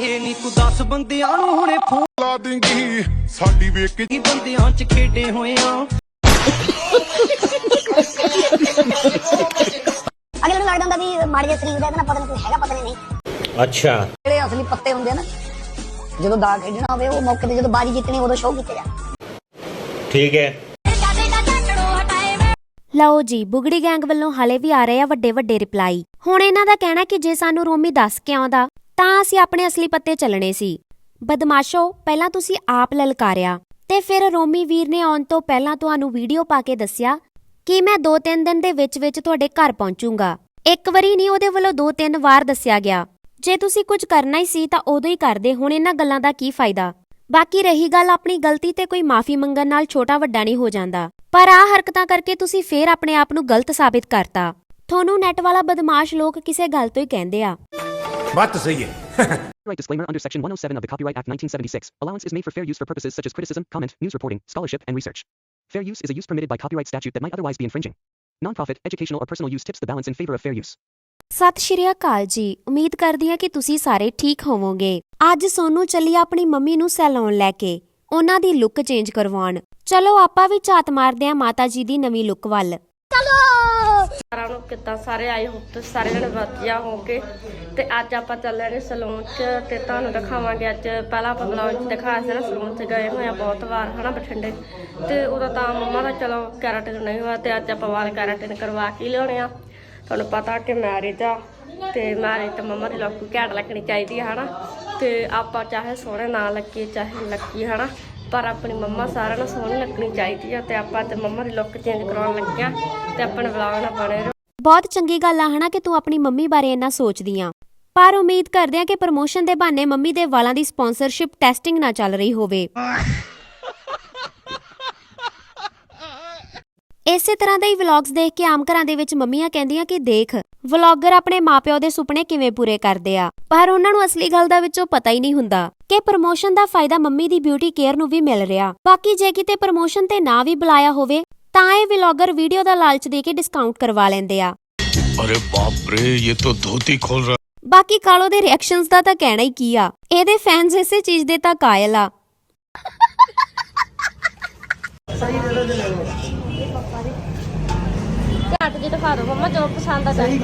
ਕੇ ਨੀ ਤੂੰ 10 ਬੰਦਿਆਂ ਨੂੰ ਹੁਣੇ ਫੋਨ ਲਾ ਦੇਂਗੀ। ਸਾਡੀ ਵੇਖ ਕੇ ਬੰਦਿਆਂ ਚ ਖੇਡੇ ਹੋਏ ਆ ਅਗਲੇ ਨੂੰ ਲੱਗਦਾ ਹੁੰਦਾ ਵੀ ਮਾੜੇ ਜਿਹੇ ਸਰੀਰ ਦਾ ਇਹਦਾ ਨਾ ਪਤਾ ਨਹੀਂ ਕੋਈ ਹੈਗਾ ਪਤਾ ਨਹੀਂ। ਨਹੀਂ ਅੱਛਾ। ਜਿਹੜੇ ਅਸਲੀ ਪੱਤੇ ਹੁੰਦੇ ਆ ਨਾ ਜਦੋਂ ਦਾ ਖੇਡਣਾ ਹੋਵੇ ਉਹ ਮੌਕੇ ਤੇ ਜਦੋਂ ਬਾਜੀ ਜਿੱਤਣੀ ਉਦੋਂ ਸ਼ੋਅ ਕੀਤੇ ਜਾ ਠੀਕ ਹੈ। ਲਓ ਜੀ ਬੁਗੜੀ ਗੈਂਗ ਵੱਲੋਂ ਹਲੇ ਵੀ ਆ ਰਹੇ ਆ ਵੱਡੇ ਵੱਡੇ ਰਿਪਲਾਈ। ਹੁਣ ਇਹਨਾਂ ਦਾ ਕਹਿਣਾ ਕਿ ਜੇ ਸਾਨੂੰ ਰੋਮੀ ਦੱਸ ਕੇ ਆਉਂਦਾ ਤਾਂ ਅਸੀਂ ਆਪਣੇ ਅਸਲੀ ਪੱਤੇ ਚੱਲਣੇ ਸੀ। ਬਦਮਾਸ਼ੋ, ਪਹਿਲਾਂ ਤੁਸੀਂ ਆਪ ਲਲਕਾਰਿਆ ਤੇ ਫਿਰ ਰੋਮੀ ਵੀਰ ਨੇ ਆਉਣ ਤੋਂ ਪਹਿਲਾਂ ਤੁਹਾਨੂੰ ਵੀਡੀਓ ਪਾ ਕੇ ਦੱਸਿਆ ਕਿ ਮੈਂ 2-3 ਦਿਨ ਦੇ ਵਿੱਚ ਵਿੱਚ ਤੁਹਾਡੇ ਘਰ ਪਹੁੰਚੂੰਗਾ। ਇੱਕ ਵਾਰੀ ਨਹੀਂ, ਉਹਦੇ ਵੱਲੋਂ 2-3 ਵਾਰ ਦੱਸਿਆ ਗਿਆ। ਜੇ ਤੁਸੀਂ ਕੁਝ ਕਰਨਾ ਹੀ ਸੀ ਤਾਂ ਉਦੋਂ ਹੀ ਕਰਦੇ, ਹੁਣ ਇਹਨਾਂ ਗੱਲਾਂ ਦਾ ਕੀ ਫਾਇਦਾ? ਬਾਕੀ ਰਹੀ ਗੱਲ, ਆਪਣੀ ਗਲਤੀ ਤੇ ਕੋਈ ਮਾਫੀ ਮੰਗਣ ਨਾਲ ਛੋਟਾ ਵੱਡਾ ਨਹੀਂ ਹੋ ਜਾਂਦਾ। ਪਰ ਆ ਹਰਕਤਾਂ ਕਰਕੇ ਤੁਸੀਂ ਫੇਰ ਆਪਣੇ ਆਪ ਨੂੰ ਗਲਤ ਸਾਬਿਤ ਕਰਤਾ। ਤੁਹਾਨੂੰ ਨੈਟ ਵਾਲਾ ਬਦਮਾਸ਼ ਲੋਕ ਕਿਸੇ ਗੱਲ ਤੋਂ ਹੀ ਕਹਿੰਦੇ ਆ। ਬਾਤ ਤਾਂ ਸਹੀ ਹੈ Copyright disclaimer under Section 107 of the Copyright Act 1976. Allowance is made for fair use for purposes such as criticism, comment, news reporting, scholarship, and research. Fair use is a use permitted by copyright statute that might otherwise be infringing. Non-profit, educational, or personal use tips the balance in favor of fair use. ਸਤਿ ਸ਼੍ਰੀ ਅਕਾਲ ਜੀ ਉਮੀਦ ਕਰਦੀ ਹਾਂ ਕਿ ਤੁਸੀਂ ਸਾਰੇ ਠੀਕ ਹੋਵੋਗੇ ਅੱਜ ਸੋਨੂੰ ਚੱਲੀ ਆਪਣੀ ਮੰਮੀ ਨੂੰ ਸੈਲੂਨ ਲੈ ਕੇ ਉਹਨਾਂ ਦੀ ਲੁੱਕ ਚੇਂਜ ਕਰਵਾਉਣ ਚਲੋ ਆਪਾਂ ਵੀ ਝਾਤ ਮਾਰਦੇ ਹਾਂ ਮਾਤਾ ਜੀ ਦੀ ਨਵੀਂ ਲੁੱਕ ਵੱਲ ਸਾਰਿਆਂ ਨੂੰ ਕਿੱਦਾਂ ਸਾਰੇ ਆਏ ਹੋ ਤੇ ਸਾਰੇ ਜਣੇ ਵਧੀਆ ਹੋਗੇ ਤੇ ਅੱਜ ਆਪਾਂ ਚੱਲੇ ਨੇ ਸਲੂਨ 'ਚ ਤੇ ਤੁਹਾਨੂੰ ਦਿਖਾਵਾਂਗੇ ਅੱਜ। ਪਹਿਲਾਂ ਆਪਾਂ ਬਲੌਗ 'ਚ ਦਿਖਾਇਆ ਸੀ ਨਾ, ਸਲੂਨ 'ਚ ਗਏ ਹੋਏ ਆ ਬਹੁਤ ਵਾਰ, ਹਨਾ ਬਠਿੰਡੇ। ਤੇ ਉਦੋਂ ਤਾਂ ਮੰਮਾ ਦਾ ਚਲੋ ਕੈਰਾਟਿਨ ਨਹੀਂ ਹੋਇਆ ਤੇ ਅੱਜ ਆਪਾਂ ਵਾਲ ਕੈਰਾਟਿਨ ਕਰਵਾ ਕੇ ਲਿਆਉਣੇ ਆ। ਤੁਹਾਨੂੰ ਪਤਾ ਕਿ ਮੈਰਿਜ ਆ ਤੇ ਮੈਰਿਜ ਤਾਂ ਮੰਮਾ ਦੀ ਲੋਕ ਘੈਂਟ ਲੱਗਣੀ ਚਾਹੀਦੀ ਆ, ਹਨਾ। ਤੇ ਆਪਾਂ ਚਾਹੇ ਸੋਹਣੇ ਨਾ ਲੱਗੀ, ਚਾਹੇ ਲੱਗੀ, ਹਨਾ। ਪਰ ਆਪਣੀ ਮੰਮਾ ਸਾਰਿਆਂ ਨੂੰ ਸੋਹਣੀ ਲੱਗਣੀ ਚਾਹੀਦੀ ਆ ਤੇ ਆਪਾਂ ਤੇ ਮੰਮਾ ਦੀ ਲੁੱਕ ਚੇਂਜ ਕਰਾਉਣ ਲੱਗਿਆ ਤੇ ਆਪਣੇ ਵਲੌਗ ਨਾਲ ਬਣੇ ਰਹੋ। ਬਹੁਤ ਚੰਗੀ ਗੱਲ ਆ, ਹਨਾ, ਕਿ ਤੂੰ ਆਪਣੀ ਮੰਮੀ ਬਾਰੇ ਇੰਨਾ ਸੋਚਦੀ ਆ। ਪਰ ਉਮੀਦ ਕਰਦੇ ਆ ਕਿ ਪ੍ਰਮੋਸ਼ਨ ਦੇ ਬਹਾਨੇ ਮੰਮੀ ਦੇ ਵਾਲਾਂ ਦੀ ਸਪਾਂਸਰਸ਼ਿਪ ਟੈਸਟਿੰਗ ਨਾ ਚੱਲ ਰਹੀ ਹੋਵੇ। ਇਸੇ ਤਰ੍ਹਾਂ ਦੇ ਹੀ ਵਲੌਗਸ ਦੇਖ ਕੇ ਆਮ ਘਰਾਂ ਦੇ ਵਿੱਚ ਮੰਮੀਆਂ ਕਹਿੰਦੀਆਂ ਕਿ ਦੇਖ ਵਲੌਗਰ ਆਪਣੇ ਮਾਪਿਓ ਦੇ ਸੁਪਨੇ ਕਿਵੇਂ ਪੂਰੇ ਕਰਦੇ ਆ? ਪਰ ਉਹਨਾਂ ਨੂੰ ਅਸਲੀ ਗੱਲ ਦਾ ਵਿੱਚੋਂ ਪਤਾ ਹੀ ਨਹੀਂ ਹੁੰਦਾ ਕਿ ਪ੍ਰਮੋਸ਼ਨ ਦਾ ਫਾਇਦਾ ਮੰਮੀ ਦੀ ਬਿਊਟੀ ਕੇਅਰ ਨੂੰ ਵੀ ਮਿਲ ਰਿਹਾ। ਬਾਕੀ ਜੇ ਕਿਤੇ ਪ੍ਰਮੋਸ਼ਨ ਤੇ ਨਾ ਵੀ ਬੁਲਾਇਆ ਹੋਵੇ ਤਾਂ ਇਹ ਵਲੌਗਰ ਵੀਡੀਓ ਦਾ ਲਾਲਚ ਦੇ ਕੇ ਡਿਸਕਾਊਂਟ ਕਰਵਾ ਲੈਂਦੇ ਆ। ਅਰੇ ਬਾਪ ਰੇ ਇਹ ਤਾਂ ਧੋਤੀ ਖੋਲ ਰਹਾ। ਬਾਕੀ ਕਾਲੋ ਦੇ ਰਿਐਕਸ਼ਨਸ ਦਾ ਤਾਂ ਕਹਿਣਾ ਹੀ ਕੀ ਆ? ਇਹਦੇ ਫੈਨਸ ਇਸੇ ਚੀਜ਼ ਦੇ ਤਾਂ ਕਾਇਲ ਆ। ਜੀ। ਦਿਖਾ ਦਿਓ ਮੰਮਾ ਜੋ ਪਸੰਦ ਆ ਸਹੀ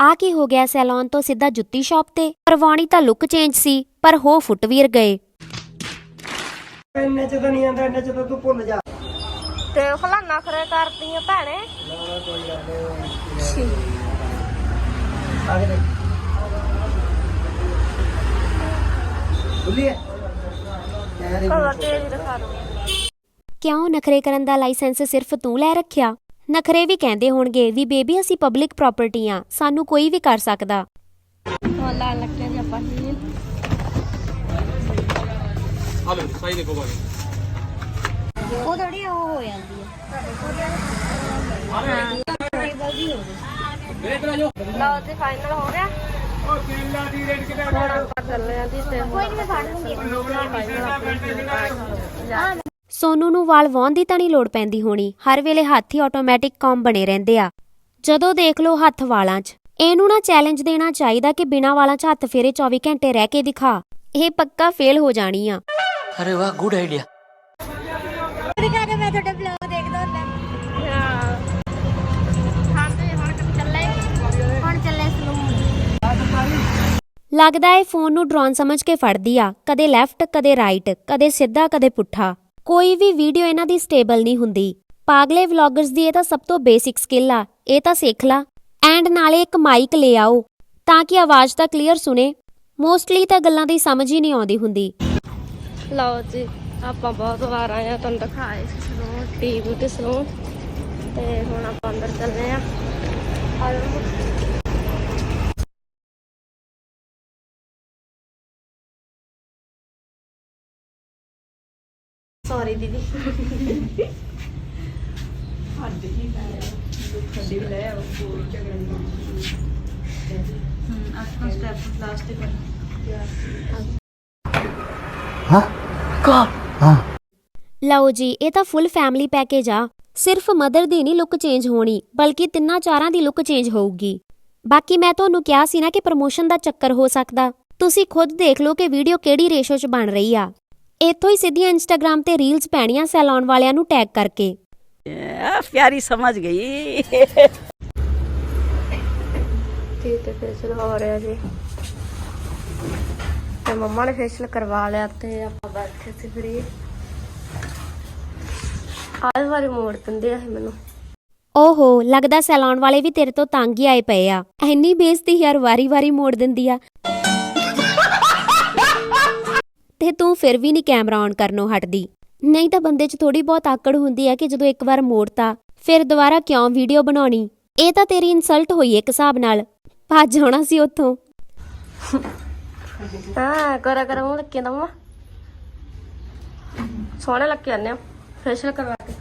ਆ। ਕੀ ਹੋ ਗਿਆ ਸੈਲੂਨ ਤੋਂ ਸਿੱਧਾ ਜੁੱਤੀ ਸ਼ਾਪ ਤੇ? ਪਰਵਾਣੀ ਤਾਂ ਲੁੱਕ ਚੇਂਜ ਸੀ ਪਰ ਹੋ ਫੁੱਟਵੀਰ ਗਏ। ਤੇ ਫਲਾਨਾ ਖਰੇ ਕਰਦੀਆਂ ਭੈਣੇ। ਕਲਰ ਤੇਜ਼ ਦਿਖਾ ਦਿਓ। ਕਿਉਂ ਨਖਰੇ ਕਰਨ ਦਾ ਲਾਇਸੈਂਸ ਸਿਰਫ ਤੂੰ ਲੈ ਰੱਖਿਆ? ਨਖਰੇ ਵੀ ਕਹਿੰਦੇ ਹੋਣਗੇ ਵੀ ਬੇਬੀ ਅਸੀਂ ਪਬਲਿਕ ਪ੍ਰਾਪਰਟੀ ਆ ਸਾਨੂੰ ਕੋਈ ਵੀ ਕਰ ਸਕਦਾ। ਉਹ ਲਾਲ ਲੱਗਿਆ ਜੀ ਆਪਾਂ ਹੀਲ ਉਹ ਥੋੜੀ ਉਹ ਹੋ ਜਾਂਦੀ ਲਓ ਜੀ ਫਾਈਨਲ ਹੋ ਗਿਆ। ਹੁਣ ਆਪਾਂ ਚੱਲੇ ਆਂ ਜੀ ਤੇ ਕੋਈ ਨਹੀਂ ਫੜ ਲੂੰਗੀ। ਸੋਨੂ ਨੂੰ ਵਾਲ ਵਾਹੁਣ ਦੀ ਤਾਂ ਨਹੀਂ ਲੋੜ ਪੈਂਦੀ ਹੋਣੀ। ਹਰ ਵੇਲੇ ਹੱਥ ਹੀ ਆਟੋਮੈਟਿਕ ਕੌਮ ਬਣੇ ਰਹਿੰਦੇ ਆ। ਜਦੋਂ ਦੇਖ ਲਓ ਹੱਥ ਵਾਲਾਂ 'ਚ। ਇਹਨੂੰ ਨਾ ਚੈਲੰਜ ਦੇਣਾ ਚਾਹੀਦਾ ਕਿ ਬਿਨਾਂ ਵਾਲਾਂ 'ਚ ਹੱਥ ਫੇਰੇ 24 ਘੰਟੇ ਰਹਿ ਕੇ ਦਿਖਾ। ਇਹ ਪੱਕਾ ਫੇਲ ਹੋ ਜਾਣੀ ਆ। ਅਰੇ ਵਾਹ ਗੁੱਡ ਆਈਡੀਆ ਦਿਖਾ ਕੇ ਮੈਂ ਤੁਹਾਡਾ ਬਲੌਗ ਦੇਖਦਾ ਹੁੰਦਾ। ਹਾਂ। ਹਾਂ ਤੇ ਹੁਣ ਕਿੱਥੇ ਚੱਲੇ। ਹੁਣ ਚੱਲੇ ਸਲੂਨ ਲੱਗਦਾ ਏ ਫੋਨ ਨੂੰ ਡਰੋਨ ਸਮਝ ਕੇ ਫੜਦੀ ਆ। ਕਦੇ ਲੈਫਟ ਕਦੇ ਰਾਈਟ ਕਦੇ ਸਿੱਧਾ ਕਦੇ ਪੁੱਠਾ। ਕੋਈ ਵੀ ਵੀਡੀਓ ਇਹਨਾਂ ਦੀ ਸਟੇਬਲ ਨਹੀਂ ਹੁੰਦੀ। ਪਾਗਲੇ ਵਲੌਗਰਸ ਦੀ ਇਹ ਤਾਂ ਸਭ ਤੋਂ ਬੇਸਿਕ ਸਕਿੱਲ ਆ, ਇਹ ਤਾਂ ਸਿੱਖ ਲਾ। ਐਂਡ ਨਾਲੇ ਇੱਕ ਮਾਈਕ ਲੈ ਆਓ, ਤਾਂ ਕਿ ਆਵਾਜ਼ ਤਾਂ ਕਲੀਅਰ ਸੁਣੇ। ਮੋਸਟਲੀ ਤਾਂ ਗੱਲਾਂ ਦੀ ਸਮਝ ਹੀ ਨਹੀਂ ਆਉਂਦੀ ਹੁੰਦੀ। ਲਓ ਜੀ, ਆਪਾਂ ਬਹੁਤ ਵਾਰ ਆਏ ਆ, ਤੁਹਾਨੂੰ ਦਿਖਾਏ ਸੀ ਸਲੂਨ ਟੀ ਬਿਊਟੀ ਸਲੂਨ ਤੇ ਹੁਣ ਆਪਾਂ ਅੰਦਰ ਚੱਲਦੇ ਆ। ਆ ਸੌਰੀ ਦੀਦੀ ਲਓ ਜੀ ਇਹ ਤਾਂ ਫੁੱਲ ਫੈਮਿਲੀ ਪੈਕੇਜ ਆ। ਸਿਰਫ ਮਦਰ ਦੀ ਨਹੀਂ ਲੁੱਕ ਚੇਂਜ ਹੋਣੀ ਬਲਕਿ ਤਿੰਨਾਂ ਚਾਰਾਂ ਦੀ ਲੁੱਕ ਚੇਂਜ ਹੋਊਗੀ। ਬਾਕੀ ਮੈਂ ਤੁਹਾਨੂੰ ਕਿਹਾ ਸੀ ਨਾ ਕਿ ਪ੍ਰਮੋਸ਼ਨ ਦਾ ਚੱਕਰ ਹੋ ਸਕਦਾ। ਤੁਸੀਂ ਖੁਦ ਦੇਖ ਲਓ ਕਿ ਵੀਡੀਓ ਕਿਹੜੀ ਰੇਸ਼ੋ 'ਚ ਬਣ ਰਹੀ ਆ। ਇੱਥੋਂ ਹੀ ਸਿੱਧੀਆਂ ਇੰਸਟਾਗ੍ਰam ਤੇ ਰੀਲਸ ਪੈਣੀਆਂ ਸੈਲੂਨ ਵਾਲਿਆਂ ਨੂੰ ਟੈਗ ਕਰਕੇ। ਆ, ਪਿਆਰੀ ਸਮਝ ਗਈ। ਤੇ ਤੇ ਫੇਸ਼ੀਅਲ ਹੋ ਰਿਹਾ ਜੀ। ਤੇ ਮੰਮਾ ਨੇ ਫੇਸ਼ੀਅਲ ਕਰਵਾ ਲਿਆ ਤੇ ਆਪਾਂ ਬੈਠੇ ਸੀ ਫਰੀ ਆਹ ਵਾਰੀ ਮੋੜ ਦਿੰਦੇ ਆ ਇਹ ਮੈਨੂੰ। ਓਹੋ ਲੱਗਦਾ ਸੈਲੂਨ ਵਾਲੇ ਵੀ ਤੇਰੇ ਤੋਂ ਤੰਗ ਹੀ ਆਏ ਪਏ ਆ। ਐਨੀ ਬੇਇੱਜ਼ਤੀ ਯਾਰ ਵਾਰੀ-ਵਾਰੀ ਮੋੜ ਦਿੰਦੀ ਆ। ਤੇ ਤੂੰ ਫਿਰ ਵੀ ਨਹੀਂ ਕੈਮਰਾ ਔਨ ਕਰਨੋਂ ਹਟਦੀ। ਨਹੀਂ ਤਾਂ ਬੰਦੇ 'ਚ ਥੋੜੀ ਬਹੁਤ ਆਕੜ ਹੁੰਦੀ ਹੈ ਕਿ ਜਦੋਂ ਇੱਕ ਵਾਰ ਮੋੜਤਾ ਫਿਰ ਦੁਬਾਰਾ ਕਿਉਂ ਵੀਡੀਓ ਬਣਾਉਣੀ? ਇਹ ਤਾਂ ਤੇਰੀ ਇਨਸਲਟ ਹੋਈ ਇੱਕ ਹਿਸਾਬ ਨਾਲ। ਭੱਜ ਜਾਣਾ ਸੀ ਉੱਥੋਂ। ਹਾਂ ਕਰਾ ਕਰਾ ਮੂੰਹ ਦਾ ਮਮਾ ਸੋਹਣੇ ਲੱਗੇ ਆਨੇ ਫੇਸ਼ੀਅਲ ਕਰਵਾ ਕੇ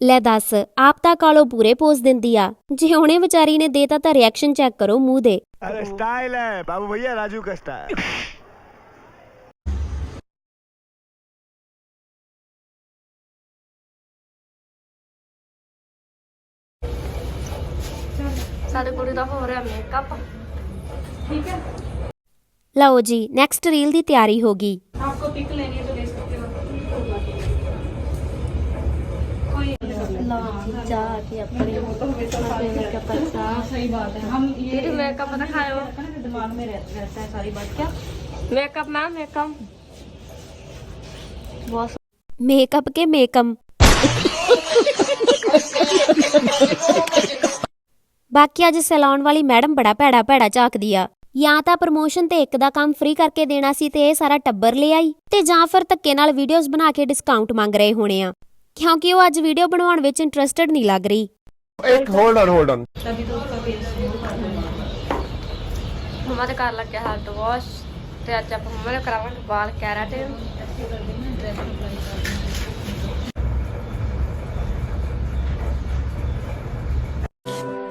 ਲੈ ਦੱਸ ਆਪ ਤਾਂ ਕਾਲੋ ਪੂਰੇ ਪੋਜ਼ ਦਿੰਦੀ ਆ। ਜੇ ਉਹਨੇ ਵਿਚਾਰੀ ਨੇ ਦੇਤਾ ਤਾਂ ਰਿਐਕਸ਼ਨ ਚੈੱਕ ਕਰੋ ਮੂੰਹ ਦੇ। अरे स्टाइल है बाबू भैया राजू का स्टाइल ਸਾਡੀ ਕੁੜੀ ਦਾ ਹੋ ਰਿਹਾ ਮੇਕਅਪ ਲਓ ਜੀ ਨੈਕਸਟ ਰੀਲ ਦੀ ਤਿਆਰੀ ਹੋ ਗਈ जा के अपने मेकअप अच्छा सही बात है हम ये मेकअप दिखाओ दिमाग में रहता है सारी बात क्या मेकअप मैम मेकअप बहुत ਮੇਕਅਪ ਕੇ ਮੇਕਮ ਬਾਕੀ ਅੱਜ ਸੈਲੂਨ ਵਾਲੀ ਮੈਡਮ ਬੜਾ ਭੈੜਾ ਭੈੜਾ ਝਾਕਦੀ ਆ ਜਾਂ ਤਾਂ ਪ੍ਰਮੋਸ਼ਨ ਤੇ ਇੱਕ ਦਾ ਕੰਮ ਫ੍ਰੀ ਕਰਕੇ ਦੇਣਾ ਸੀ ਤੇ ਇਹ ਸਾਰਾ ਟੱਬਰ ਲੈ ਆਈ ਤੇ ਜਾਂ ਫਿਰ ਧੱਕੇ ਨਾਲ ਵੀਡੀਓਜ਼ ਬਣਾ ਕੇ ਡਿਸਕਾਊਂਟ ਮੰਗ ਰਹੇ ਹੋਣੇ ਆ ਕਿਉਂਕਿ ਉਹ ਅੱਜ ਵੀਡੀਓ ਬਣਾਉਣ ਵਿੱਚ ਇੰਟਰਸਟਿਡ ਨਹੀਂ ਲੱਗ ਰਹੀ। ਇੱਕ hold on hold on mama ਤੇ ਕਰ ਲੱਗਿਆ ਹੈਡ ਵਾਸ਼ ਤੇ ਅੱਜ ਆਪਾਂ ਮਮਾ ਨੇ ਕਰਾਵਾਂਗੇ ਵਾਲ keratin oh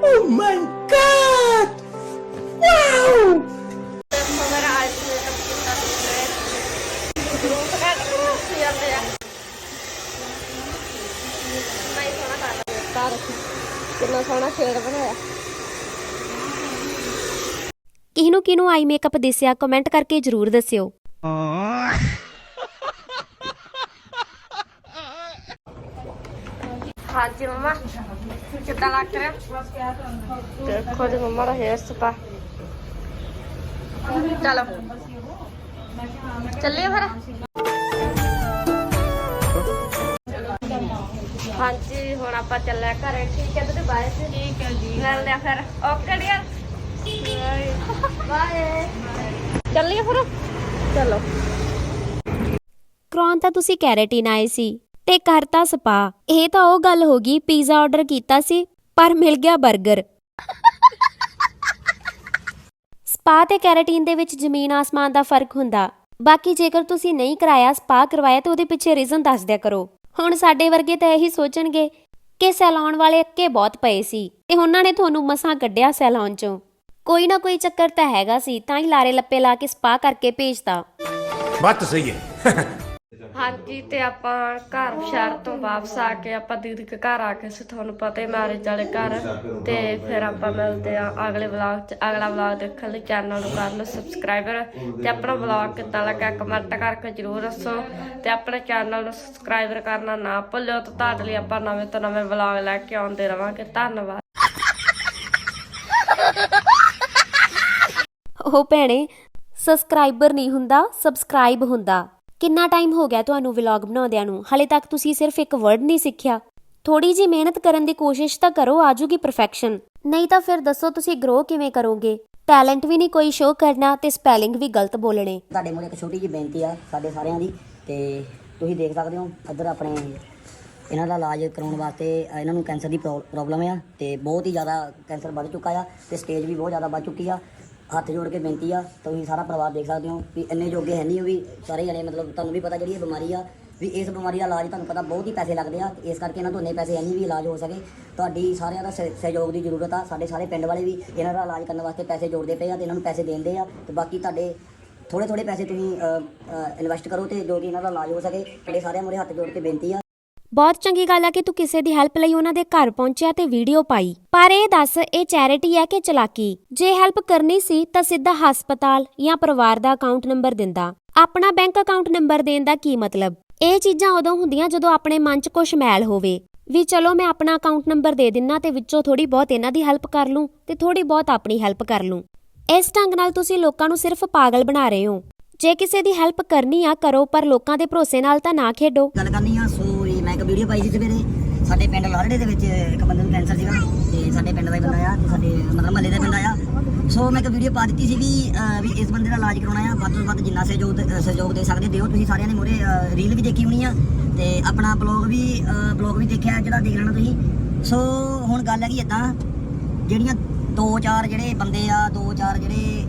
oh my God wow ਤਾਰ ਕਿੰਨਾ ਸੋਹਣਾ ਸ਼ੇਡ ਬਣਾਇਆ। ਕਿਹਨੂੰ ਕਿਹਨੂੰ ਆਈ ਮੇਕਅਪ ਦਿਸਿਆ ਕਮੈਂਟ ਕਰਕੇ ਜਰੂਰ ਦੱਸਿਓ। ਹਾਂਜੀ ਮਮਾ ਕਿੱਦਾਂ ਲੱਗ ਰਿਹਾ? ਦੇਖੋ ਜੀ ਮਮਾ ਦਾ ਹੇਅਰ ਸਪਾ। ਚਲੋ। ਚੱਲੀਏ ਫਿਰ? ਹਾਂਜੀ ਹੁਣ ਆਪਾਂ ਚੱਲਿਆ ਘਰੇ। ਠੀਕ ਹੈ ਤੇ ਬਾਏ ਠੀਕ ਹੈ ਜੀ। ਮਿਲਦੇ ਆ ਫਿਰ। ਓਕੇ ਡੀਅਰ ਬਾਏ ਚੱਲੀਏ ਫਿਰ? ਚਲੋ। ਕਰਾਉਣ ਤਾਂ ਤੁਸੀਂ ਕੈਰੇਟਿਨ ਆਏ ਸੀ ਤੇ ਕਰਤਾ ਸਪਾ। ਇਹ ਤਾਂ ਉਹ ਗੱਲ ਹੋ ਗਈ ਪੀਜ਼ਾ ਆਰਡਰ ਕੀਤਾ ਸੀ ਪਰ ਮਿਲ ਗਿਆ 버ਗਰ ਸਪਾ ਤੇ ਕੈਰੇਟਿਨ ਦੇ ਵਿੱਚ ਜ਼ਮੀਨ ਆਸਮਾਨ ਦਾ ਫ਼ਰਕ ਹੁੰਦਾ। ਬਾਕੀ ਜੇਕਰ ਤੁਸੀਂ ਨਹੀਂ ਕਰਾਇਆ ਸਪਾ ਕਰਵਾਇਆ ਤੇ ਉਹਦੇ ਪਿੱਛੇ ਰੀਜ਼ਨ ਦੱਸ ਦਿਆ ਕਰੋ। ਹੁਣ ਸਾਡੇ ਵਰਗੇ ਤਾਂ ਇਹੀ ਸੋਚਣਗੇ ਕਿ ਸੈਲਾਨ ਵਾਲੇ ਅੱਕੇ ਬਹੁਤ ਪਏ ਸੀ ਤੇ ਉਹਨਾਂ ਨੇ ਤੁਹਾਨੂੰ ਮਸਾਂ ਕੱਢਿਆ ਸੈਲਾਨ ਚੋਂ। ਕੋਈ ਨਾ ਕੋਈ ਚੱਕਰ ਤਾਂ ਹੈਗਾ ਸੀ, ਤਾਂ ਹੀ ਲਾਰੇ ਲੱਪੇ ਲਾ ਕੇ ਸਪਾ ਕਰਕੇ ਭੇਜਤਾ। ਬਾਤ ਸਹੀ ਹੈ। ਹਾਂਜੀ, ਤੇ ਆਪਾਂ ਘਰ ਸ਼ਹਿਰ ਤੋਂ ਵਾਪਸ ਆ ਕੇ ਆਪਾਂ ਦੀਦੀ ਕੇ ਘਰ ਆ ਕੇ ਸੀ, ਤੁਹਾਨੂੰ ਪਤਾ ਹੀ ਮੈਰਿਜ ਵਾਲੇ ਘਰ। ਤੇ ਫਿਰ ਆਪਾਂ ਮਿਲਦੇ ਆ ਅਗਲੇ ਵਲੌਗ 'ਚ, ਅਗਲਾ ਵਲੌਗ ਦੇਖਣ ਲਈ ਚੈਨਲ ਨੂੰ ਕਰ ਲਓ ਸਬਸਕ੍ਰਾਈਬਰ ਤੇ ਆਪਣਾ ਵਲੌਗ ਕਿੱਦਾਂ ਲੱਗਾ ਕਮੈਂਟ ਕਰਕੇ ਜਰੂਰ ਦੱਸੋ। ਤੇ ਆਪਣੇ ਚੈਨਲ ਨੂੰ ਸਬਸਕ੍ਰਾਈਬਰ ਕਰਨਾ ਨਾ ਭੁੱਲਿਓ ਤੇ ਤੁਹਾਡੇ ਲਈ ਆਪਾਂ ਨਵੇਂ ਤੋਂ ਨਵੇਂ ਵਲੌਗ ਲੈ ਕੇ ਆਉਂਦੇ ਰਵਾਂਗੇ। ਧੰਨਵਾਦ। ਉਹ ਭੈਣੇ ਸਬਸਕ੍ਰਾਈਬਰ ਨਹੀਂ ਹੁੰਦਾ ਸਬਸਕ੍ਰਾਈਬ ਹੁੰਦਾ। ਕਿੰਨਾ ਟਾਈਮ ਹੋ ਗਿਆ ਤੁਹਾਨੂੰ ਵਲੌਗ ਬਣਾਉਂਦਿਆਂ ਨੂੰ? ਹਲੇ ਤੱਕ ਤੁਸੀਂ ਸਿਰਫ ਇੱਕ ਵਰਡ ਨਹੀਂ ਸਿੱਖਿਆ। ਥੋੜੀ ਜੀ ਮਿਹਨਤ ਕਰਨ ਦੀ ਕੋਸ਼ਿਸ਼ ਤਾਂ ਕਰੋ, ਆਜੂਗੀ ਪਰਫੈਕਸ਼ਨ ਨਹੀਂ ਤਾਂ ਫਿਰ ਦੱਸੋ ਤੁਸੀਂ ਗਰੋ ਕਿਵੇਂ ਕਰੋਗੇ? ਟੈਲੈਂਟ ਵੀ ਨਹੀਂ ਕੋਈ ਸ਼ੋਅ ਕਰਨਾ ਤੇ ਸਪੈਲਿੰਗ ਵੀ ਗਲਤ ਬੋਲਣੇ। ਤੁਹਾਡੇ ਮੂਹਰੇ ਇੱਕ ਛੋਟੀ ਜਿਹੀ ਬੇਨਤੀ ਆ, ਸਾਡੇ ਸਾਰਿਆਂ ਦੀ, ਤੇ ਤੁਸੀਂ ਦੇਖ ਸਕਦੇ ਹੋ, ਇੱਧਰ ਆਪਣੇ ਇਹਨਾਂ ਦਾ ਇਲਾਜ ਕਰਾਉਣ ਵਾਸਤੇ ਇਹਨਾਂ ਨੂੰ ਕੈਂਸਰ ਦੀ ਪ੍ਰੋਬਲਮ ਆ, ਤੇ ਬਹੁਤ ਹੀ ਜ਼ਿਆਦਾ ਕੈਂਸਰ ਵੱਧ ਚੁੱਕਾ ਆ, ਤੇ ਸਟੇਜ ਵੀ ਬਹੁਤ ਜ਼ਿਆਦਾ ਵੱਧ ਚੁੱਕੀ ਆ। ਹੱਥ ਜੋੜ ਕੇ ਬੇਨਤੀ ਆ, ਤੁਸੀਂ ਸਾਰਾ ਪਰਿਵਾਰ ਦੇਖ ਸਕਦੇ ਹੋ ਵੀ ਇੰਨੇ ਜੋਗੇ ਹੈ ਨਹੀਂ ਉਹ ਵੀ ਸਾਰੇ ਜਣੇ, ਮਤਲਬ ਤੁਹਾਨੂੰ ਵੀ ਪਤਾ ਜਿਹੜੀ ਇਹ ਬਿਮਾਰੀ ਆ, ਵੀ ਇਸ ਬਿਮਾਰੀ ਦਾ ਇਲਾਜ ਤੁਹਾਨੂੰ ਪਤਾ ਬਹੁਤ ਹੀ ਪੈਸੇ ਲੱਗਦੇ ਆ, ਇਸ ਕਰਕੇ ਇਹਨਾਂ ਤੋਂ ਇੰਨੇ ਪੈਸੇ ਹੈ ਨਹੀਂ ਵੀ ਇਲਾਜ ਹੋ ਸਕੇ। ਤੁਹਾਡੀ ਸਾਰਿਆਂ ਦਾ ਸਹਿ- ਸਹਿਯੋਗ ਦੀ ਜ਼ਰੂਰਤ ਆ, ਸਾਡੇ ਸਾਰੇ ਪਿੰਡ ਵਾਲੇ ਵੀ ਇਹਨਾਂ ਦਾ ਇਲਾਜ ਕਰਨ ਵਾਸਤੇ ਪੈਸੇ ਜੋੜਦੇ ਪਏ ਆ ਤੇ ਇਹਨਾਂ ਨੂੰ ਪੈਸੇ ਦੇਣਦੇ ਆ ਤੇ ਬਾਕੀ ਤੁਹਾਡੇ ਥੋੜੇ ਥੋੜੇ ਪੈਸੇ ਤੁਸੀਂ ਇਨਵੈਸਟ ਕਰੋ ਤੇ ਜੋ ਕਿ ਇਹਨਾਂ ਦਾ ਇਲਾਜ ਹੋ ਸਕੇ, ਤੁਹਾਡੇ ਸਾਰਿਆਂ ਮੂਹਰੇ ਹੱਥ ਜੋੜ ਕੇ ਬੇਨਤੀ ਆ। ਬਹੁਤ ਚੰਗੀ ਗੱਲ ਹੈ ਕਿ ਤੂੰ ਕਿਸੇ ਦੀ ਹੈਲਪ ਲਈ ਉਹਨਾਂ ਦੇ ਘਰ ਪਹੁੰਚਿਆ ਤੇ ਵੀਡੀਓ ਪਾਈ। ਪਰ ਇਹ ਦੱਸ, ਇਹ ਚੈਰਿਟੀ ਹੈ ਕਿ ਚਲਾਕੀ? ਜੇ ਹੈਲਪ ਕਰਨੀ ਸੀ ਤਾਂ ਸਿੱਧਾ ਹਸਪਤਾਲ ਜਾਂ ਪਰਿਵਾਰ ਦਾ ਅਕਾਊਂਟ ਨੰਬਰ ਦਿੰਦਾ। ਆਪਣਾ ਬੈਂਕ ਅਕਾਊਂਟ ਨੰਬਰ ਦੇਣ ਦਾ ਕੀ ਮਤਲਬ? ਇਹ ਚੀਜ਼ਾਂ ਉਦੋਂ ਹੁੰਦੀਆਂ ਜਦੋਂ ਆਪਣੇ ਮਨ 'ਚ ਕੁਝ ਮੈਲ ਹੋਵੇ। ਵੀ ਚਲੋ ਮੈਂ ਆਪਣਾ ਅਕਾਊਂਟ ਨੰਬਰ ਦੇ ਦਿੰਨਾ ਤੇ ਵਿੱਚੋਂ ਥੋੜੀ ਬਹੁਤ ਇਹਨਾਂ ਦੀ ਹੈਲਪ ਕਰ ਲੂੰ ਤੇ ਥੋੜੀ ਬਹੁਤ ਆਪਣੀ ਹੈਲਪ ਕਰ ਲੂੰ। ਇਸ ਢੰਗ ਨਾਲ ਤੁਸੀਂ ਲੋਕਾਂ ਨੂੰ ਸਿਰਫ ਪਾਗਲ ਬਣਾ ਰਹੇ ਹੋ। ਜੇ ਕਿਸੇ ਦੀ ਹੈਲਪ ਕਰਨੀ ਆ, ਕਰੋ, ਪਰ ਲੋਕਾਂ ਦੇ ਭਰੋਸੇ ਨਾਲ ਤਾਂ ਨਾ ਖੇਡੋ। ਗੱਲ ਕਰਨੀ ਆ, ਸੋ ਇੱਕ ਵੀਡੀਓ ਪਾਈ ਸੀ ਸਵੇਰੇ। ਸਾਡੇ ਪਿੰਡ ਲਾਰੜੇ ਦੇ ਵਿੱਚ ਇੱਕ ਬੰਦੇ ਨੂੰ ਕੈਂਸਰ ਸੀਗਾ ਤੇ ਸਾਡੇ ਪਿੰਡ ਦਾ ਹੀ ਬੰਦਾ ਆ ਤੇ ਸਾਡੇ ਮਤਲਬ ਮਹੱਲੇ ਦਾ ਬੰਦਾ ਆ ਸੋ ਮੈਂ ਇੱਕ ਵੀਡੀਓ ਪਾ ਦਿੱਤੀ ਸੀ ਵੀ ਵੀ ਇਸ ਬੰਦੇ ਦਾ ਇਲਾਜ ਕਰਾਉਣਾ ਆ। ਵੱਧ ਤੋਂ ਵੱਧ ਜਿੰਨਾ ਸਹਿਯੋਗ ਸਹਿਯੋਗ ਦੇ ਸਕਦੇ ਦਿਓ। ਤੁਸੀਂ ਸਾਰਿਆਂ ਨੇ ਮੋਰੇ ਰੀਲ ਵੀ ਦੇਖੀ ਹੋਣੀ ਆ ਤੇ ਆਪਣਾ ਬਲੌਗ ਵੀ ਬਲੌਗ ਵੀ ਦੇਖਿਆ ਜਿਹੜਾ ਦੇਖ ਲੈਣਾ ਤੁਸੀਂ। ਸੋ ਹੁਣ ਗੱਲ ਹੈਗੀ ਇਦਾਂ ਜਿਹੜੀਆਂ ਦੋ ਚਾਰ ਜਿਹੜੇ ਬੰਦੇ ਆ, ਦੋ ਚਾਰ ਜਿਹੜੇ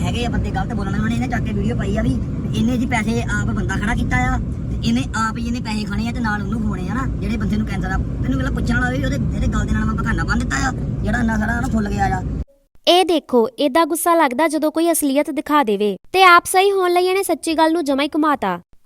ਹੈਗੇ ਆ ਬੰਦੇ ਗਲਤ ਬੋਲਣ ਉਹਨਾਂ ਨੇ ਇਹਨੇ ਚੱਕ ਕੇ ਵੀਡੀਓ ਪਾਈ ਆ ਵੀ ਇਹਨੇ ਜੀ ਪੈਸੇ ਆਪ ਬੰਦਾ ਖੜਾ ਕੀਤਾ ਆ। ਇਹਨੇ ਆਪ ਹੀ ਇਹਨੇ ਪੈਸੇ ਖਾਣੇ ਆ ਤੇ ਨਾਲ ਉਹਨੂੰ ਖਵਾਉਣੇ ਆ ਨਾ, ਜਿਹੜੇ ਬੰਦੇ ਨੂੰ ਕੈਂਸਰ ਆ। ਤੈਨੂੰ ਪਹਿਲਾਂ ਪੁੱਛਣ ਵਾਲਾ ਵੀ ਉਹਦੇ, ਇਹਦੇ ਗਲ ਦੇ ਨਾਲ ਮੈਂ ਬਹਾਨਾ ਬੰਨ ਦਿੱਤਾ ਆ, ਜਿਹੜਾ ਇੰਨਾ ਸਾਰਾ ਨਾ ਫੁੱਲ ਗਿਆ ਆ। ਇਹ ਦੇਖੋ ਏਦਾਂ ਗੁੱਸਾ ਲੱਗਦਾ ਜਦੋਂ ਕੋਈ ਅਸਲੀਅਤ ਦਿਖਾ ਦੇਵੇ ਤੇ ਆਪ ਸਹੀ ਹੋਣ ਲਈ ਇਹਨੇ ਸੱਚੀ ਗੱਲ ਨੂੰ ਜਮਾ ਹੀ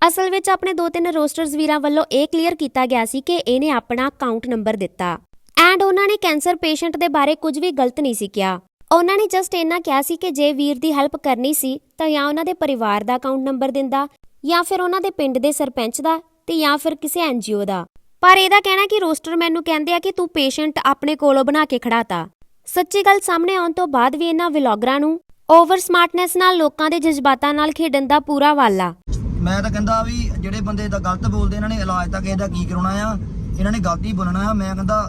ਅਸਲ ਵਿੱਚ ਆਪਣੇ ਦੋ ਤਿੰਨ ਰੋਸਟਰਸ ਵੀਰਾਂ ਵੱਲੋਂ ਇਹ ਕਲੀਅਰ ਕੀਤਾ ਗਿਆ ਸੀ ਕਿ ਇਹਨੇ ਆਪਣਾ ਅਕਾਊਂਟ ਨੰਬਰ ਦਿੱਤਾ। ਐਂਡ ਉਹਨਾਂ ਨੇ ਕੈਂਸਰ ਪੇਸ਼ੈਂਟ ਦੇ ਬਾਰੇ ਕੁਝ ਵੀ ਗਲਤ ਨਹੀਂ ਸੀ ਕਿਹਾ। ਉਹਨਾਂ ਨੇ ਜਸਟ ਇੰਨਾ ਕਿਹਾ ਸੀ ਕਿ ਜੇ ਵੀਰ ਦੀ ਹੈਲਪ ਕਰਨੀ ਸੀ ਤਾਂ ਜਾਂ ਉਹਨਾਂ ਦੇ ਪਰਿਵਾਰ ਦਾ ਅਕਾਊਂਟ ਨੰਬਰ ਦਿੰਦਾ ਜਾਂ ਫਿਰ ਉਹਨਾਂ ਦੇ ਪਿੰਡ ਦੇ ਸਰਪੰਚ ਦਾ ਤੇ ਜਾਂ ਫਿਰ ਕਿਸੇ ਐਨਜੀਓ ਦਾ। ਪਰ ਇਹਦਾ ਕਹਿਣਾ ਕਿ ਰੋਸਟਰ ਮੈਨੂੰ ਕਹਿੰਦੇ ਆ ਕਿ ਤੂੰ ਪੇਸ਼ੈਂਟ ਆਪਣੇ ਕੋਲੋਂ ਬਣਾ ਕੇ ਖੜਾਤਾ। ਸੱਚੀ ਗੱਲ ਸਾਹਮਣੇ ਆਉਣ ਤੋਂ ਬਾਅਦ ਵੀ ਇਹਨਾਂ ਵਲੌਗਰਾਂ ਨੂੰ ਓਵਰ ਸਮਾਰਟਨੈਸ ਨਾਲ ਲੋਕਾਂ ਦੇ ਜਜ਼ਬਾਤਾਂ ਨਾਲ ਖੇਡਣ ਦਾ ਪੂਰਾ ਵਾਲਾ। ਮੈਂ ਤਾਂ ਕਹਿੰਦਾ ਵੀ ਜਿਹੜੇ ਬੰਦੇ ਤਾਂ ਗਲਤ ਬੋਲਦੇ ਇਹਨਾਂ ਨੇ ਇਲਾਜ ਤਾਂ ਕਿਸੇ ਦਾ ਕੀ ਕਰਾਉਣਾ ਆ ਇਹਨਾਂ ਨੇ ਗਲਤੀ ਬੋਲਣਾ ਆ ਮੈਂ ਕਹਿੰਦਾ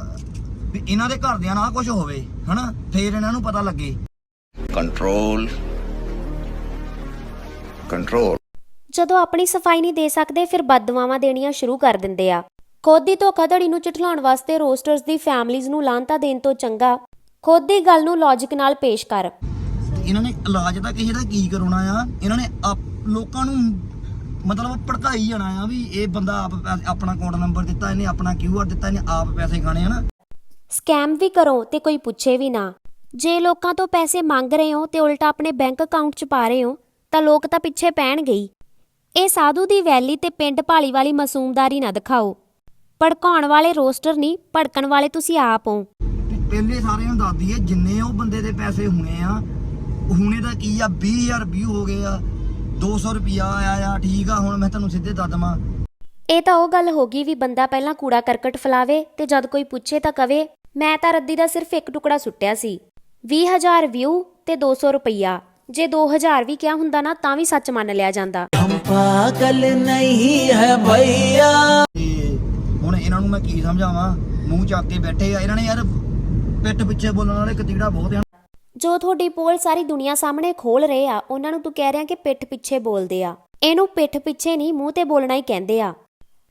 ਵੀ ਇਹਨਾਂ ਦੇ ਘਰਦਿਆਂ ਨਾਲ ਕੁਝ ਹੋਵੇ ਹਨਾ? ਫੇਰ ਇਹਨਾਂ ਨੂੰ ਪਤਾ ਲੱਗੇ। ਕੰਟਰੋਲ ਕੰਟਰੋਲ ਜਦੋਂ ਆਪਣੀ ਸਫ਼ਾਈ ਨਹੀਂ ਦੇ ਸਕਦੇ ਫਿਰ ਬਦਦੁਆਵਾਂ ਦੇਣੀਆਂ ਸ਼ੁਰੂ ਕਰ ਦਿੰਦੇ ਆ। ਖੁਦ ਦੀ ਧੋਖਾਧੜੀ ਨੂੰ ਝੁਠਲਾਉਣ ਵਾਸਤੇ ਰੋਸਟਰਸ ਦੀ ਫੈਮਲੀਜ਼ ਨੂੰ ਲਾਂਤਾ ਦੇਣ ਤੋਂ ਚੰਗਾ। ਖੁਦ ਦੀ ਗੱਲ ਨੂੰ ਲੌਜੀਕ ਨਾਲ ਪੇਸ਼ ਕਰ। ਇਹਨਾਂ ਨੇ ਇਲਾਜ ਤਾਂ ਕਿਸੇ ਦਾ ਕੀ ਕਰਾਉਣਾ ਆ? ਇਹਨਾਂ ਨੇ ਲੋਕਾਂ ਨੂੰ ਮਤਲਬ ਭੜਕਾਈ ਜਾਣਾ ਆ ਵੀ ਇਹ ਬੰਦਾ ਆਪ ਆਪਣਾ ਅਕਾਊਂਟ ਨੰਬਰ ਦਿੱਤਾ ਇਹਨੇ ਆਪਣਾ ਕਿਊਆਰ ਦਿੱਤਾ ਇਹਨੇ ਆਪ ਪੈਸੇ ਖਾਣੇ ਆ ਨਾ। ਸਕੈਮ ਵੀ ਕਰੋ ਤੇ ਕੋਈ ਪੁੱਛੇ ਵੀ ਨਾ। ਜੇ ਲੋਕਾਂ ਤੋਂ ਪੈਸੇ ਮੰਗ ਰਹੇ ਹੋ ਤੇ ਉਲਟਾ ਆਪਣੇ ਬੈਂਕ ਅਕਾਊਂਟ 'ਚ ਪਾ ਰਹੇ ਹੋ ਤਾਂ ਲੋਕ ਤਾਂ ਪਿੱਛੇ ਪੈਣਗੇ ਹੀ। ਇਹ ਸਾਧੂ ਦੀ ਵੈਲੀ ਤੇ ਪਿੰਡ ਭਾਲੀ ਵਾਲੀ ਮਾਸੂਮਦਾਰੀ ਨਾ ਦਿਖਾਓ। ਭੜਕਾਉਣ ਵਾਲੇ ਰੋਸਟਰ ਨਹੀਂ ਭੜਕਣ ਵਾਲੇ ਤੁਸੀਂ ਆਪ ਹੋ। ਪਹਿਲੇ ਸਾਰਿਆਂ ਨੂੰ ਦੱਸ ਦਈਏ ਜਿੰਨੇ ਉਹ ਬੰਦੇ ਦੇ ਪੈਸੇ ਹੋਣੇ ਆ ਹੁਣੇ ਦਾ ਕੀ ਆ 20000 ਵਿਊ ਹੋ ਗਏ ਆ 200 ਰੁਪਿਆ ਆਇਆ ਆ ਠੀਕ ਆ ਹੁਣ ਮੈਂ ਤੁਹਾਨੂੰ ਸਿੱਧੇ ਦੱਸ ਦਵਾਂ। ਇਹ ਤਾਂ ਉਹ ਗੱਲ ਹੋ ਗਈ ਵੀ ਬੰਦਾ ਪਹਿਲਾਂ ਕੂੜਾ ਕਰਕਟ ਫਲਾਵੇ ਤੇ ਜਦ ਕੋਈ ਪੁੱਛੇ ਤਾਂ ਕਵੇ ਮੈਂ ਤਾਂ ਰੱਦੀ ਦਾ ਸਿਰਫ ਇੱਕ ਟੁਕੜਾ ਸੁੱਟਿਆ ਸੀ। 20000 ਵਿਊ ਤੇ 200 ਰੁਪਈਆ ਜੇ 2000 ਵੀ ਕਿਹਾ ਹੁੰਦਾ ਨਾ ਤਾਂ ਵੀ ਸੱਚ ਮੰਨ ਲਿਆ ਜਾਂਦਾ। ਤੇ ਹੁਣ ਇਹਨਾਂ ਨੂੰ ਮੈਂ ਕੀ ਸਮਝਾਵਾਂ? ਮੂੰਹ ਚੱਕ ਕੇ ਬੈਠੇ ਆ। ਇਹਨਾਂ ਨੇ ਯਾਰ ਪਿੱਠ ਪਿੱਛੇ ਬੋਲਣ ਵਾਲੇ ਕਤੀੜਾ ਬਹੁਤ ਆ। ਜੋ ਤੁਹਾਡੀ ਪੋਲ ਸਾਰੀ ਦੁਨੀਆ ਸਾਹਮਣੇ ਖੋਲ ਰਹੇ ਆ ਉਹਨਾਂ ਨੂੰ ਤੂੰ ਕਹਿ ਰਿਹਾ ਕਿ ਪਿੱਠ ਪਿੱਛੇ ਬੋਲਦੇ ਆ। ਇਹਨੂੰ ਪਿੱਠ ਪਿੱਛੇ ਨਹੀਂ ਮੂੰਹ ਤੇ ਬੋਲਣਾ ਹੀ ਕਹਿੰਦੇ ਆ।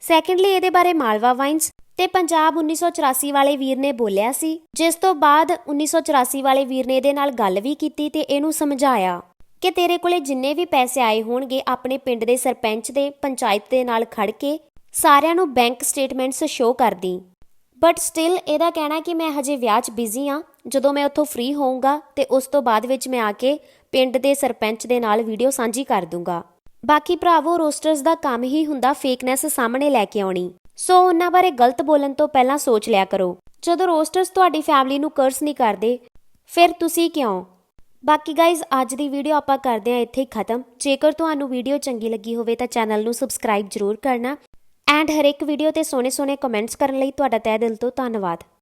ਸੈਕੰਡਲੀ ਇਹਦੇ ਬਾਰੇ ਮਾਲਵਾ ਵਾਈਨਸ ਤੇ ਪੰਜਾਬ 1984 ਵਾਲੇ ਵੀਰ ਨੇ ਬੋਲਿਆ ਸੀ ਜਿਸ ਤੋਂ ਬਾਅਦ 1984 ਵਾਲੇ ਵੀਰ ਨੇ ਇਹਦੇ ਨਾਲ ਗੱਲ ਵੀ ਕੀਤੀ ਤੇ ਇਹਨੂੰ ਸਮਝਾਇਆ। ਕਿ ਤੇਰੇ ਕੋਲੇ ਜਿੰਨੇ ਵੀ ਪੈਸੇ ਆਏ ਹੋਣਗੇ, ਆਪਣੇ ਪਿੰਡ ਦੇ ਸਰਪੰਚ ਦੇ, ਪੰਚਾਇਤ ਦੇ ਨਾਲ ਖੜ ਕੇ ਸਾਰਿਆਂ ਨੂੰ ਬੈਂਕ ਸਟੇਟਮੈਂਟਸ ਸ਼ੋ ਕਰਦੀ ਬਟ ਸਟਿਲ ਇਹਦਾ ਕਹਿਣਾ ਕਿ ਮੈਂ ਹਜੇ ਵਿਆਹ 'ਚ ਬਿਜ਼ੀ ਆ। ਜਦੋਂ ਮੈਂ ਉੱਥੋਂ ਫ੍ਰੀ ਹੋਊਂਗਾ ਤੇ ਉਸ ਤੋਂ ਬਾਅਦ ਵਿੱਚ ਮੈਂ ਆ ਕੇ ਪਿੰਡ ਦੇ ਸਰਪੰਚ ਦੇ ਨਾਲ ਵੀਡੀਓ ਸਾਂਝੀ ਕਰ ਦੂੰਗਾ। ਬਾਕੀ ਭਰਾਵੋ, ਰੋਸਟਰਸ ਦਾ ਕੰਮ ਹੀ ਹੁੰਦਾ ਫੇਕਨੈਸ ਸਾਹਮਣੇ ਲੈ ਕੇ ਆਉਣੀ। ਸੋ ਉਹਨਾਂ ਬਾਰੇ ਗਲਤ ਬੋਲਣ ਤੋਂ ਪਹਿਲਾਂ ਸੋਚ ਲਿਆ ਕਰੋ। ਜਦੋਂ ਰੋਸਟਰਸ ਤੁਹਾਡੀ ਫੈਮਿਲੀ ਨੂੰ ਕਰਸ ਨਹੀਂ ਕਰਦੇ, ਫਿਰ ਤੁਸੀਂ ਕਿਉਂ? ਬਾਕੀ ਗਾਇਜ਼ ਅੱਜ ਦੀ ਵੀਡੀਓ ਆਪਾਂ ਕਰਦੇ ਹਾਂ ਇੱਥੇ ਹੀ ਖਤਮ। ਜੇਕਰ ਤੁਹਾਨੂੰ ਵੀਡੀਓ ਚੰਗੀ ਲੱਗੀ ਹੋਵੇ ਤਾਂ ਚੈਨਲ ਨੂੰ ਸਬਸਕ੍ਰਾਈਬ ਜ਼ਰੂਰ ਕਰਨਾ। ਐਂਡ ਹਰ ਇੱਕ ਵੀਡੀਓ ਤੇ ਸੋਹਣੇ ਸੋਹਣੇ ਕਮੈਂਟਸ ਕਰਨ ਲਈ ਤੁਹਾਡਾ ਤਹਿ ਦਿਲ ਤੋਂ ਧੰਨਵਾਦ।